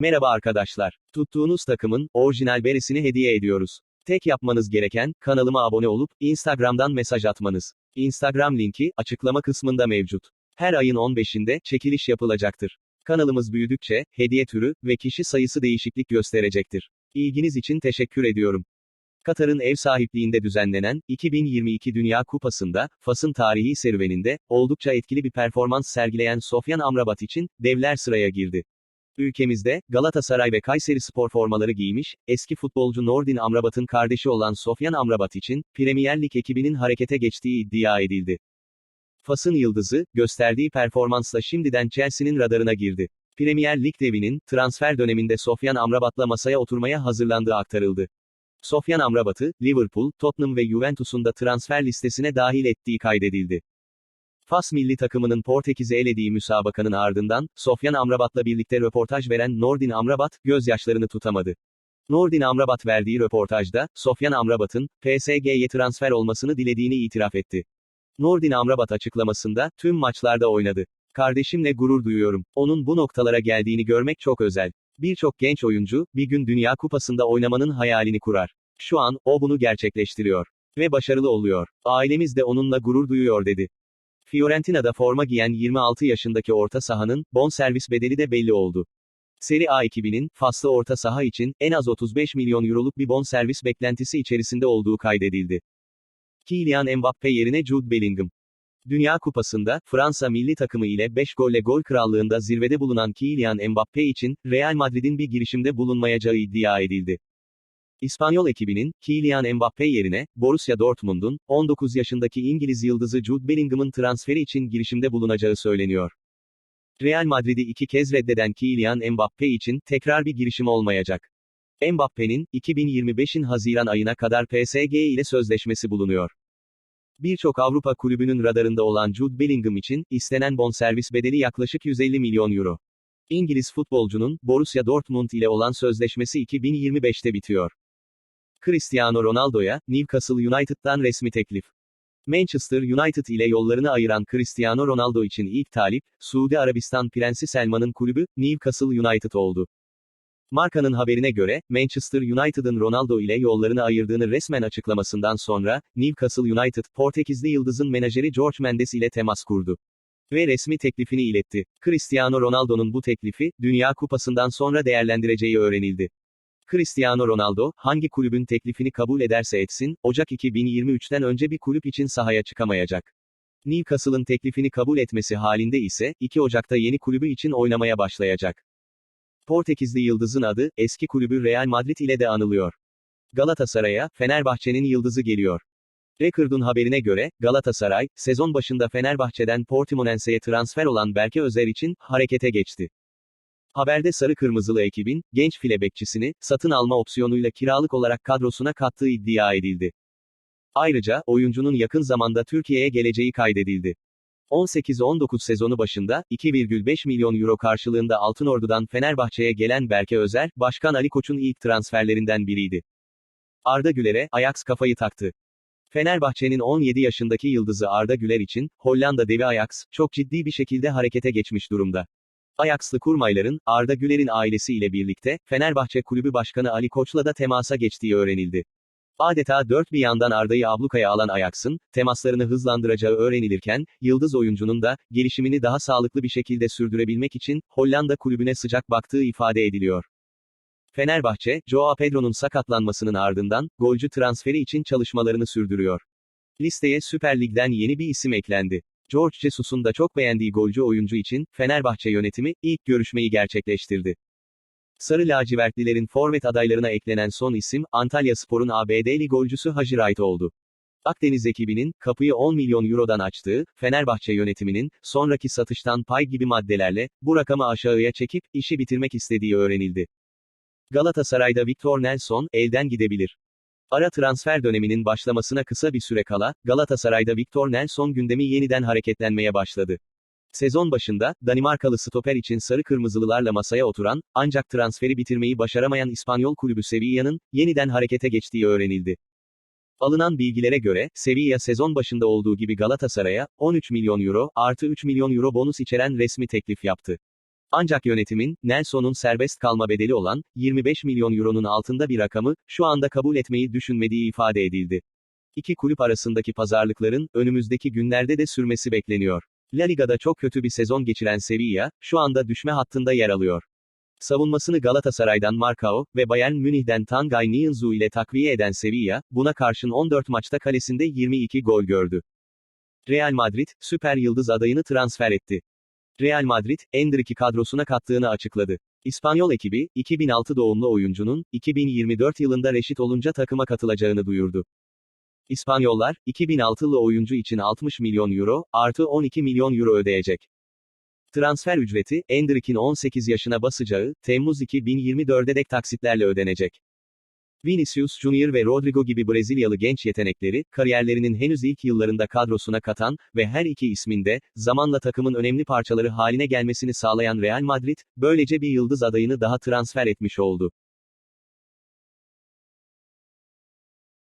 Merhaba arkadaşlar. Tuttuğunuz takımın orijinal beresini hediye ediyoruz. Tek yapmanız gereken kanalıma abone olup Instagram'dan mesaj atmanız. Instagram linki açıklama kısmında mevcut. Her ayın 15'inde çekiliş yapılacaktır. Kanalımız büyüdükçe hediye türü ve kişi sayısı değişiklik gösterecektir. İlginiz için teşekkür ediyorum. Katar'ın ev sahipliğinde düzenlenen 2022 Dünya Kupası'nda Fas'ın tarihi serüveninde oldukça etkili bir performans sergileyen Sofyan Amrabat için devler sıraya girdi. Ülkemizde, Galatasaray ve Kayseri spor formaları giymiş, eski futbolcu Nordin Amrabat'ın kardeşi olan Sofyan Amrabat için, Premier Lig ekibinin harekete geçtiği iddia edildi. Fas'ın yıldızı, gösterdiği performansla şimdiden Chelsea'nin radarına girdi. Premier Lig devinin, transfer döneminde Sofyan Amrabat'la masaya oturmaya hazırlandığı aktarıldı. Sofyan Amrabat'ı, Liverpool, Tottenham ve Juventus'un da transfer listesine dahil ettiği kaydedildi. Fas milli takımının Portekiz'i elediği müsabakanın ardından, Sofyan Amrabat'la birlikte röportaj veren Nordin Amrabat, gözyaşlarını tutamadı. Nordin Amrabat verdiği röportajda, Sofyan Amrabat'ın, PSG'ye transfer olmasını dilediğini itiraf etti. Nordin Amrabat açıklamasında, tüm maçlarda oynadı. Kardeşimle gurur duyuyorum. Onun bu noktalara geldiğini görmek çok özel. Birçok genç oyuncu, bir gün Dünya Kupası'nda oynamanın hayalini kurar. Şu an, o bunu gerçekleştiriyor. Ve başarılı oluyor. Ailemiz de onunla gurur duyuyor dedi. Fiorentina'da forma giyen 26 yaşındaki orta sahanın, bonservis bedeli de belli oldu. Serie A ekibinin, Faslı orta saha için, en az 35 milyon euroluk bir bonservis beklentisi içerisinde olduğu kaydedildi. Kylian Mbappe yerine Jude Bellingham. Dünya Kupası'nda, Fransa milli takımı ile 5 golle gol krallığında zirvede bulunan Kylian Mbappe için, Real Madrid'in bir girişimde bulunmayacağı iddia edildi. İspanyol ekibinin, Kylian Mbappe yerine, Borussia Dortmund'un, 19 yaşındaki İngiliz yıldızı Jude Bellingham'ın transferi için girişimde bulunacağı söyleniyor. Real Madrid'i iki kez reddeden Kylian Mbappe için, tekrar bir girişim olmayacak. Mbappe'nin, 2025'in Haziran ayına kadar PSG ile sözleşmesi bulunuyor. Birçok Avrupa kulübünün radarında olan Jude Bellingham için, istenen bonservis bedeli yaklaşık 150 milyon euro. İngiliz futbolcunun, Borussia Dortmund ile olan sözleşmesi 2025'te bitiyor. Cristiano Ronaldo'ya, Newcastle United'dan resmi teklif. Manchester United ile yollarını ayıran Cristiano Ronaldo için ilk talip, Suudi Arabistan Prensi Selman'ın kulübü, Newcastle United oldu. Markanın haberine göre, Manchester United'ın Ronaldo ile yollarını ayırdığını resmen açıklamasından sonra, Newcastle United, Portekizli yıldızın menajeri George Mendes ile temas kurdu. Ve resmi teklifini iletti. Cristiano Ronaldo'nun bu teklifi, Dünya Kupası'ndan sonra değerlendireceği öğrenildi. Cristiano Ronaldo, hangi kulübün teklifini kabul ederse etsin, Ocak 2023'ten önce bir kulüp için sahaya çıkamayacak. Newcastle'ın teklifini kabul etmesi halinde ise, 2 Ocak'ta yeni kulübü için oynamaya başlayacak. Portekizli yıldızın adı, eski kulübü Real Madrid ile de anılıyor. Galatasaray'a, Fenerbahçe'nin yıldızı geliyor. Record'un haberine göre, Galatasaray, sezon başında Fenerbahçe'den Portimonense'ye transfer olan Berke Özer için, harekete geçti. Haberde sarı kırmızılı ekibin, genç file bekçisini, satın alma opsiyonuyla kiralık olarak kadrosuna kattığı iddia edildi. Ayrıca, oyuncunun yakın zamanda Türkiye'ye geleceği kaydedildi. 18-19 sezonu başında, 2,5 milyon euro karşılığında Altınordu'dan Fenerbahçe'ye gelen Berke Özer, Başkan Ali Koç'un ilk transferlerinden biriydi. Arda Güler'e, Ajax kafayı taktı. Fenerbahçe'nin 17 yaşındaki yıldızı Arda Güler için, Hollanda devi Ajax, çok ciddi bir şekilde harekete geçmiş durumda. Ajax'lı kurmayların, Arda Güler'in ailesi ile birlikte, Fenerbahçe Kulübü Başkanı Ali Koç'la da temasa geçtiği öğrenildi. Adeta dört bir yandan Arda'yı ablukaya alan Ajax'ın, temaslarını hızlandıracağı öğrenilirken, yıldız oyuncunun da, gelişimini daha sağlıklı bir şekilde sürdürebilmek için, Hollanda kulübüne sıcak baktığı ifade ediliyor. Fenerbahçe, Joao Pedro'nun sakatlanmasının ardından, golcü transferi için çalışmalarını sürdürüyor. Listeye Süper Lig'den yeni bir isim eklendi. George Jesus'un da çok beğendiği golcü oyuncu için, Fenerbahçe yönetimi, ilk görüşmeyi gerçekleştirdi. Sarı lacivertlilerin forvet adaylarına eklenen son isim, Antalya Spor'un ABD'li golcüsü Hacı Wright oldu. Akdeniz ekibinin, kapıyı 10 milyon eurodan açtığı, Fenerbahçe yönetiminin, sonraki satıştan pay gibi maddelerle, bu rakamı aşağıya çekip, işi bitirmek istediği öğrenildi. Galatasaray'da Victor Nelson, elden gidebilir. Ara transfer döneminin başlamasına kısa bir süre kala, Galatasaray'da Victor Nelson gündemi yeniden hareketlenmeye başladı. Sezon başında, Danimarkalı stoper için sarı kırmızılılarla masaya oturan, ancak transferi bitirmeyi başaramayan İspanyol kulübü Sevilla'nın, yeniden harekete geçtiği öğrenildi. Alınan bilgilere göre, Sevilla sezon başında olduğu gibi Galatasaray'a, 13 milyon euro, artı 3 milyon euro bonus içeren resmi teklif yaptı. Ancak yönetimin, Nelson'un serbest kalma bedeli olan, 25 milyon euronun altında bir rakamı, şu anda kabul etmeyi düşünmediği ifade edildi. İki kulüp arasındaki pazarlıkların, önümüzdeki günlerde de sürmesi bekleniyor. La Liga'da çok kötü bir sezon geçiren Sevilla, şu anda düşme hattında yer alıyor. Savunmasını Galatasaray'dan Marcao ve Bayern Münih'den Tangay Nianzou ile takviye eden Sevilla, buna karşın 14 maçta kalesinde 22 gol gördü. Real Madrid, süper yıldız adayını transfer etti. Real Madrid, Endrick'i kadrosuna kattığını açıkladı. İspanyol ekibi, 2006 doğumlu oyuncunun, 2024 yılında reşit olunca takıma katılacağını duyurdu. İspanyollar, 2006'lı oyuncu için 60 milyon euro, artı 12 milyon euro ödeyecek. Transfer ücreti, Endrick'in 18 yaşına basacağı, Temmuz 2024'de dek taksitlerle ödenecek. Vinicius Junior ve Rodrigo gibi Brezilyalı genç yetenekleri, kariyerlerinin henüz ilk yıllarında kadrosuna katan ve her iki isminde, zamanla takımın önemli parçaları haline gelmesini sağlayan Real Madrid, böylece bir yıldız adayını daha transfer etmiş oldu.